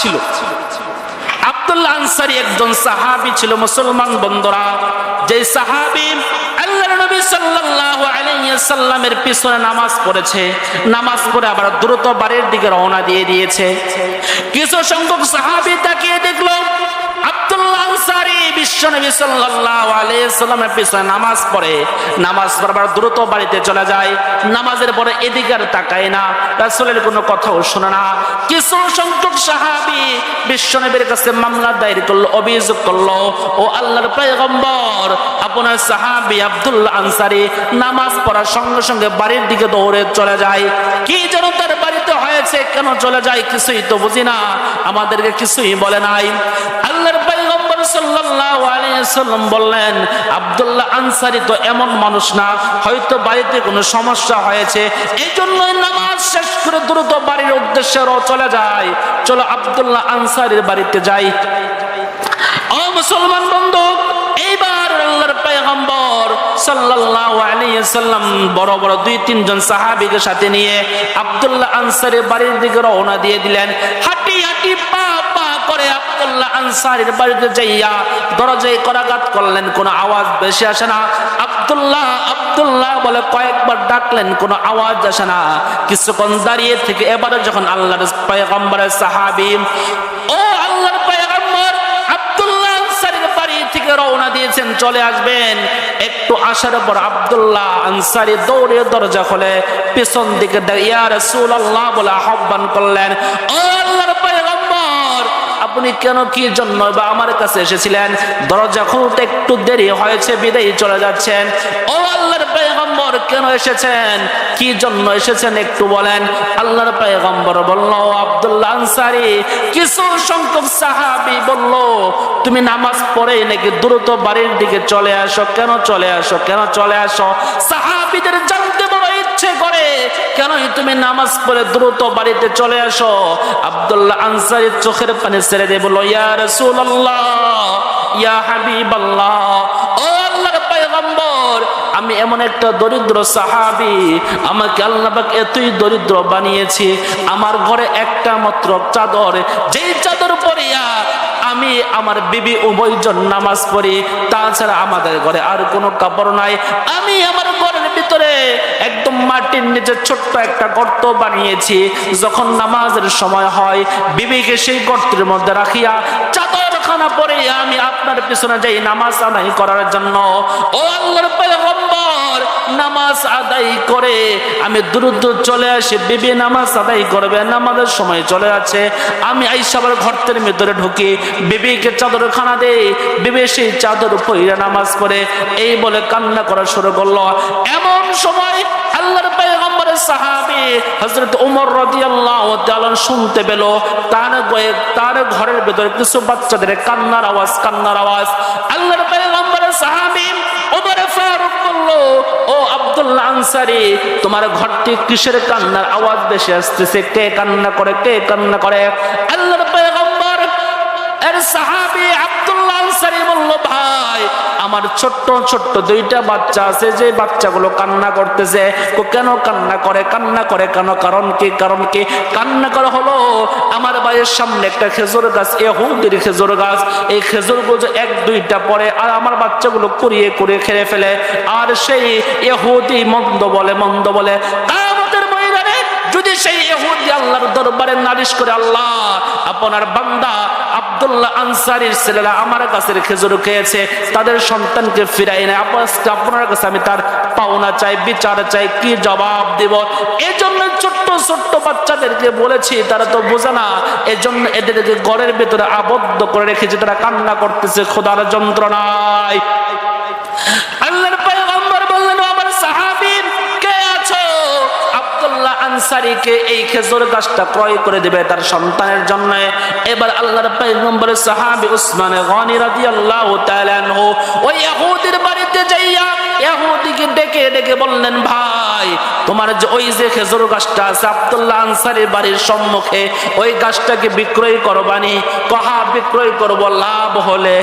ছিল। আব্দুল্লাহ আনসারি একজন সাহাবী ছিল, মুসলমান বন্ধুরা। যে সাহাবী সাল্লামের পিছনে নামাজ পড়েছে। নামাজ পড়ে আবার দ্রুত দিকে রওনা দিয়ে দিয়েছে। কিছু সংখ্যক সাহাবি তাকিয়ে দেখল নামাজ পড়ার সঙ্গে সঙ্গে বাড়ির দিকে দৌড়ে চলে যায়। কি যেন তার বাড়িতে হয়েছে, কেন চলে যায় কিছুই তো বুঝি না, আমাদেরকে কিছুই বলে নাই। আল্লাহর পয়গম্বর সাল্লাল্লাহু আলাইহি সাল্লাম বললেন, আব্দুল্লাহ আনসারি তো এমন মানুষ না, হয়তো বাড়িতে কোনো সমস্যা হয়েছে এই জন্যই নামাজ শেষ করে দ্রুত বাড়ির উদ্দেশ্যে চলে যায়। চলো আব্দুল্লাহ আনসারির বাড়িতে যাই। ও মুসলমান বন্ধু, এইবার আল্লাহর পয়গম্বর সাল্লাল্লাহু আলাইহি সাল্লাম বড় বড় দুই তিনজন সাহাবীকে সাথে নিয়ে আব্দুল্লাহ আনসারের বাড়ির দিকে রওনা দিয়ে দিলেন। হাঁটি হাঁটি পা পা করে আনসারের বাড়িতে যাইয়া দরজায় করাঘাত করলেন, কোনো আওয়াজ বেশি আসে না। আব্দুল্লাহ আব্দুল্লাহ বলে কয়েকবার ডাকলেন, কোনো আওয়াজ আসে না। কিছুক্ষণ দাঁড়িয়ে থেকে এবারে যখন আল্লাহর পয়গম্বরের সাহাবী, ও আল্লাহর পয়গম্বর, আব্দুল্লাহ আনসারীর বাড়ি থেকে রওনা দিয়েছেন, চলে আসবেন। একটু আসার পর আব্দুল্লাহ আনসারি দৌড়ে দরজা খোলে পেছন দিকে ইয়া বলে আহ্বান করলেন, ও আল্লাহর আপনি কেন কি জন্য বা আমার কাছে এসেছিলেন? দরজা খুলতে একটু দেরি হয়েছে, বিদায়ী চলে যাচ্ছেন। ও আল্লাহর পয়গম্বর, কেন এসেছেন? কি জন্য এসেছেন একটু বলেন। আল্লাহর পয়গম্বর বলল আব্দুল্লাহ আনসারি, কিছু সংখ্যক সাহাবি বলল, তুমি নামাজ পড়ে নাকি দ্রুত বাড়ির দিকে চলে আসো? কেন চলে আসো? কেন চলে আসো? সাহাবিদের জানতে ইচ্ছে করে, কেনই তুমি নামাজ পড়ে দ্রুত বাড়িতে চলে আসো? আব্দুল্লাহ আনসারির চোখের পানি ছেড়ে বলল, ইয়া রাসূলুল্লাহ, ইয়া হাবিবাল্লাহ, ও আল্লাহর পয়গম্বর, আমি এমন একটা দরিদ্র সাহাবি, আমাকে আল্লাহ পাক এতই দরিদ্র বানিয়েছি, আমার ঘরে একটা মাত্র চাদর, যেই চাদর পরিয়া আমি আমার বিবি উভয়জন নামাজ পড়ি, তাছাড়া আমাদের ঘরে আর কোনো কাপড় নাই, আমি আমার একদম মাটির নিচে ছোট্ট একটা গর্ত বানিয়েছি। যখন নামাজের সময় হয়, বিবিকে সেই গর্তের মধ্যে রাখিয়া চাদরখানা পরে আমি আপনার পিছনে যাই নামাজ আদায় করার জন্য, ও আল্লাহর নামাজ আদায় করে, আমি দ্রুত চলে আসি। বিবি নামাজ আদায় করবে, নামাজের সময় চলে আছে আমি আইসাবার ঘরতের ভিতরে ঢুকি। বিবিকে চাদর খানা দেই। বিবি সেই চাদর পইরা নামাজ পড়ে। এই বলে কান্না করা শুরু করল। এমন সময় আল্লাহর পয়গম্বরের সাহাবী হযরত ওমর রাদিয়াল্লাহু তাআলা শুনতে পেল। তার গয়ে, তার ঘরের ভিতরে কিছু বাচ্চাদের কান্নার আওয়াজ কান্নার আওয়াজ। আল্লাহর পয়গম্বরের সাহাবী ওমর ফারুক বলল, ও আব্দুল্লাহ আনসারি, তোমার ঘরটি কিসের কান্নার আওয়াজ বেশি আসতেছে? কে কান্না করে, কে কান্না করে? আল্লাহর পয়গম্বর, এর সাহাবী আব্দুল্লাহ আনসারি বলল, ভাই, আমার ছোট্ট ছোট্ট দুইটা বাচ্চা আছে, যে বাচ্চাগুলো কান্না করতেছে। কেন কান্না করে? কান্না করে কেন? কারণ কি? কারণ কি? কান্না করে হলো, আমার বাড়ির সামনে একটা খেজুর গাছ, এ হুদির খেজুর গাছ, এই খেজুরগুলো এক দুইটা পরে আর আমার বাচ্চাগুলো কুড়িয়ে কুড়িয়ে খেয়ে ফেলে। আর সেই এ হুদি মন্দ বলে মন্দ বলে যদি সেই এহুদি আল্লাহর দরবারে নালিশ করে, আল্লাহ, আপনার বান্দা আব্দুল্লাহ আনসারির ছেলেরা আমার কাছে খেজুর খেয়েছে, তাদের সন্তানকে ফিরাই নেয়। আপনার- আপনার কাছে আমি তার পাওনা চাই, বিচার চাই, কি জবাব দেব? এজন্য ছোট্ট ছোট্ট বাচ্চাদেরকে বলেছি, তারা তো বোঝে না। এজন্য এদেরকে ঘরের ভেতরে আবদ্ধ করে রেখেছি, তারা কান্না করতেছে, খোদার যন্ত্রণায়। আল্লাহর আনসারীকে এই খেজুর গাছটা ক্রয় করে দিবে তার সন্তানের জন্য। এবার আল্লাহর পয়গম্বরের সাহাবী উসমান গনি রাদিয়াল্লাহু তাআলা আনহু ওই ইহুদির বাড়িতে যাইয়া ইহুদিকে ডেকে ডেকে বললেন, ভাই, তোমার যে ওই যে খেজুর গাছটা আছে আব্দুল্লাহ আনসারীর বাড়ির সম্মুখে, ওই গাছটাকে বিক্রয় করবানি? কহা, বিক্রয় করব, লাভ হলে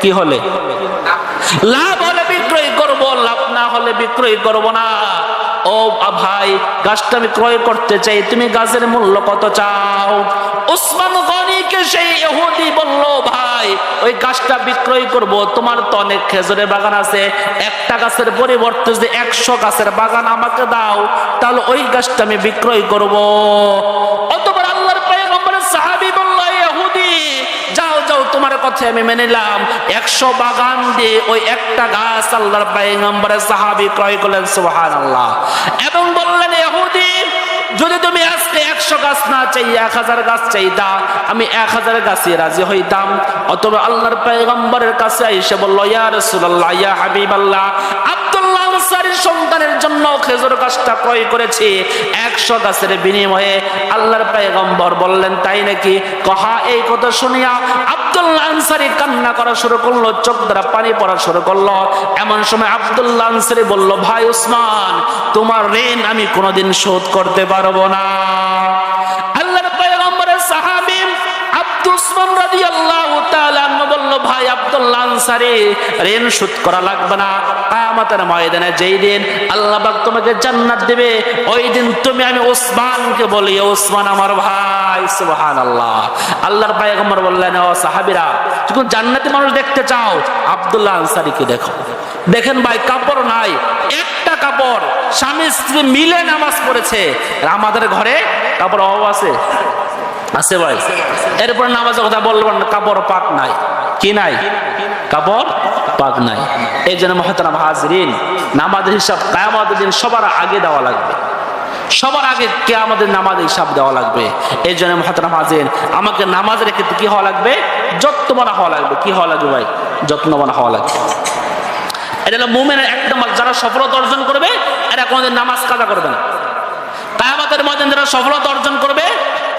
কি হলে? লাভ হলে বিক্রয় করব, লাভ না হলে বিক্রয় করব না। ও ভাই, গাছটা আমি ক্রয় করতে চাই, তুমি গাছের মূল্য কত চাও? উসমান গনিকে সেই ইহুদি বলল, ভাই, ওই গাছটা বিক্রয় করব, তোমার তো অনেক খেজুরের বাগান আছে। একটা গাছের পরিবর্তে যদি একশো গাছের বাগান আমাকে দাও, তাহলে ওই গাছটা আমি বিক্রয় করব অতবার আল্লাহর পয়গম্বরের সাহাবী বলল ইহুদি যাও যাও তোমার কথা আমি মেনে নিলাম। একশো বাগান দিয়ে ওই একটা গাছ আল্লাহর পায়গম্বরের সাহাবি ক্রয় করলেন, সুবহানাল্লাহ। এবং বললেন, ইহুদি, যদি তুমি আজকে একশো গাছ না চাই, এক হাজার গাছ চাই, দা, আমি এক হাজার গাছে রাজি হইতাম। অথবা আল্লাহর পয়গম্বরের কাছে এসে বলল, ইয়া রাসূলুল্লাহ, ইয়া হাবিবাল্লাহ আব্দুল্লাহ আনসারীর সন্তানের জন্য খেজুর গাছটা ক্রয় করেছি। একশো গাছের বিনিময়ে আল্লাহর পয়গম্বর বললেন, তাই নাকি? কহা, এই কথা শুনিয়া আব্দুল্লাহ আনসারী কান্না করা শুরু করল, চোখ দ্বারা পানি পড়া শুরু করল। এমন সময় আব্দুল্লাহ আনসারী বলল, ভাই উসমান, তোমার ঋণ আমি কোনোদিন শোধ করতে পারব না। ভাই আব্দুল্লাহ ঋণ শোধ করা লাগবে না। ময়দানে আল্লাহ তোমাকে জান্নাত তুমি আমি ওসমানকে বলি ওসমান আমার ভাই আল্লাহর বললেন, ও সাহাবীরা, যখন জান্নাতি মানুষ দেখতে চাও, আব্দুল্লাহ আনসারীকে দেখো। দেখেন ভাই, কাপড় নাই, একটা কাপড়, স্বামী স্ত্রী মিলে নামাজ পড়েছে। আমাদের ঘরে কাপড় অভাব আছে? আছে ভাই। এরপর নামাজের কথা বলবেন কাপড় পাক নাই। কি নাই? কাপড় পাক নাই। এই জন্য মহতারাম হাজরিন, নামাজের হিসাব কায়ামাদের দিন সবার আগে দেওয়া লাগবে। সবার আগে কে আমাদের নামাজ হিসাব দেওয়া লাগবে। এই জন্য মহাতারাম হাজির আমাকে নামাজের ক্ষেত্রে কি হওয়া লাগবে? যত্নবান হওয়া লাগবে। কি হওয়া লাগবে ভাই? যত্নবান হওয়া লাগবে। এটা হলো মুমেনের এক নম্বর, যারা সফলতা অর্জন করবে, এরা কোনোদিন নামাজ কাজা করবে না। কায়ামাতের মধ্যে যারা সফলতা অর্জন করবে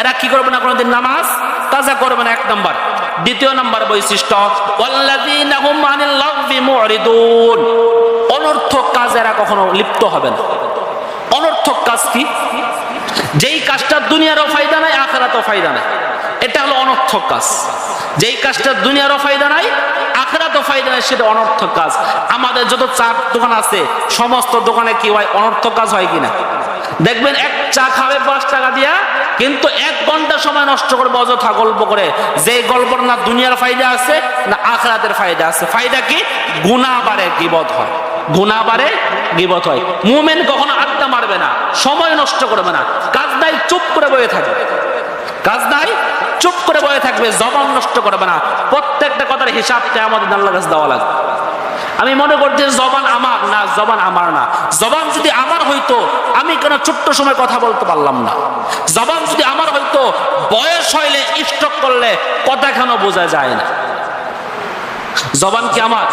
এরা কি করবে না কোনোদিন? নামাজ কাজা করবে না, এক নম্বর। দ্বিতীয় নম্বর বৈশিষ্ট্য অনর্থক কাজ এরা কখনো লিপ্ত হবে না। অনর্থক কাজ কি? যেই কাজটা দুনিয়ারও ফায়দা নাই, আখেরাতও ফায়দা নাই। এটা হলো অনর্থক কাজ। যেই কাজটা দুনিয়ারও ফায়দা নাই, আখেরাতও ফায়দা নাই, সেটা অনর্থক কাজ। আমাদের যত চার দোকান আছে, সমস্ত দোকানে কি হয়, অনর্থক কাজ হয় কিনা? দেখবেন এক চা খাবে কিন্তু এক ঘণ্টা সময় নষ্ট করবে অযথা গল্প করে। যে গল্পর না দুনিয়ার ফায়দা আছে, না আখরাতের ফায়দা আছে। ফায়দা কি? গুণা বাড়ে গিবত হয়। গুণা বাড়ে গিবত হয়। মুমেন কখনো আড্ডা মারবে না, সময় নষ্ট করবে না। কাজ নাই চুপ করে বয়ে থাকবে। কাজ নাই চুপ করে বয়ে থাকবে, জবান নষ্ট করবে না। প্রত্যেকটা কথার হিসাবটা আমাদের আল্লাহ কাছে দেওয়া লাগবে। আমি মনে করছি জবান আমার না, জবান আমার না। জবান যদি আমার হইতো, আমি কেন ছোট্ট সময় কথা বলতে পারলাম না? জবান যদি আমার হইতো, বয়স হইলে স্টক করলে, কথা কেন বোঝা যায় না? জবান কি আমার?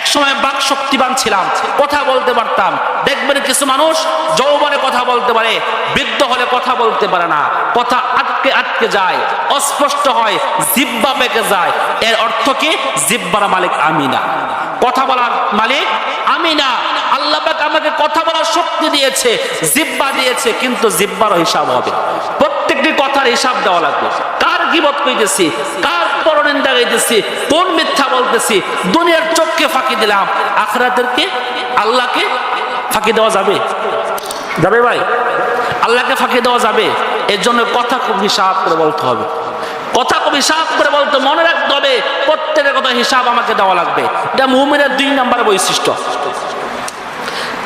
এক সময় বাক শক্তিবান ছিলাম, কথা বলতে পারতাম। দেখবেন কিছু মানুষ যৌবনে কথা বলতে পারে, বৃদ্ধ হলে কথা বলতে পারে না। কথা আটকে আটকে যায়, অস্পষ্ট হয়, জিব্বা পেকে যায়। এর অর্থ কি? জিব্বার মালিক আমি না কথা বলার মালিক আমি না আল্লাহ পাক আমাকে কথা বলার শক্তি দিয়েছে, জিব্বা দিয়েছে, কিন্তু জিব্বার হিসাব হবে। প্রত্যেকটি কথার হিসাব দেওয়া লাগবে। কার গিবত কইতেছি? কার পরনিন্দা গাইতেছি, কোন মিথ্যা বলতেছি, দুনিয়ার চোখকে ফাঁকি দিলাম, আখরাতেরকে আল্লাহকে ফাঁকি দেওয়া যাবে? যাবে ভাই? আল্লাহকে ফাঁকি দেওয়া যাবে, এর জন্য কথা খুব হিসাব করে বলতে হবে। কথা খুব হিসাব করে বলতে মনে রাখতে হবে, প্রত্যেকের কথা হিসাব আমাকে দেওয়া লাগবে। এটা মুমিনের দুই নাম্বার বৈশিষ্ট্য।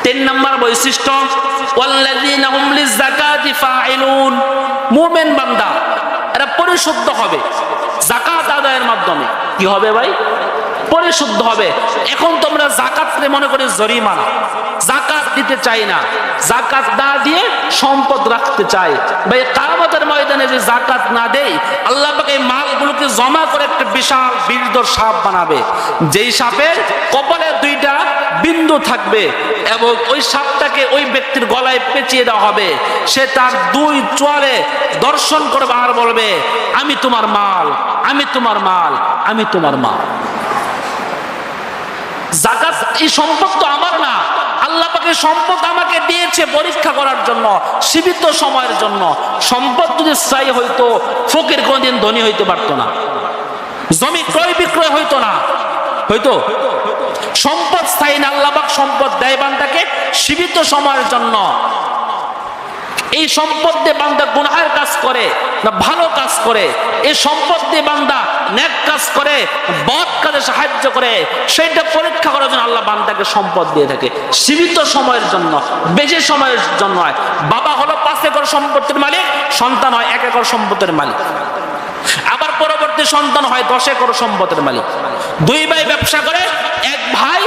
তিন নম্বর বৈশিষ্ট্য মুমিন বান্দা এরা পরিশুদ্ধ হবে। জাকাত আদায়ের মাধ্যমে। কি হবে ভাই? পরিশুদ্ধ হবে। এখন তোমরা জাকাত মনে করে জরিমানা। জাকাত দিতে চাই না। জাকাত না দিয়ে সম্পদ রাখতে চাই। ভাই কারামতের ময়দানে যে জাকাত না দেই, আল্লাহ এই মালগুলোকে জমা করে একটা বিশাল বীরদর সাপ বানাবে। যেই সাপের কপালে দুইটা বিন্দু থাকবে এবং ওই সাপটাকে ওই ব্যক্তির গলায় পেঁচিয়ে দেওয়া হবে। সে তার দুই চোয়ালে দর্শন করবে আর বলবে, আমি তোমার মাল, আমি তোমার মাল, আমি তোমার মাল। জাকাত এই সম্পদ তো আমার না। আল্লাহ পাকে সম্পদ আমাকে দিয়েছে পরীক্ষা করার জন্য, সীমিত সময়ের জন্য। সম্পদ যদি স্থায়ী হইতো, ফকির কোনদিন ধনী হইতে পারতো না। জমি ক্রয় বিক্রয় হইতো না। হইতো? সম্পদ স্থায়ী না, আল্লাহ পাক সম্পদ দেয় বান্দাকে সীমিত সময়ের জন্য। এই সম্পদ দিয়ে বান্দা গুনহার কাজ করে না ভালো কাজ করে, এই সম্পদ দিয়ে বান্দা ন্যাক কাজ করে, বদ কাজে সাহায্য করে সেটা পরীক্ষা করার জন্য আল্লাহ বান্দাকে সম্পদ দিয়ে থাকে। সীমিত সময়ের জন্য, বেশি সময়ের জন্য হয়। বাবা হলো পাঁচ একর সম্পত্তির মালিক, সন্তান হয় এক একর সম্পত্তির মালিক। আবার পরবর্তী সন্তান হয় দশ একর সম্পদের মালিক। দুই ভাই ব্যবসা করে, এক ভাই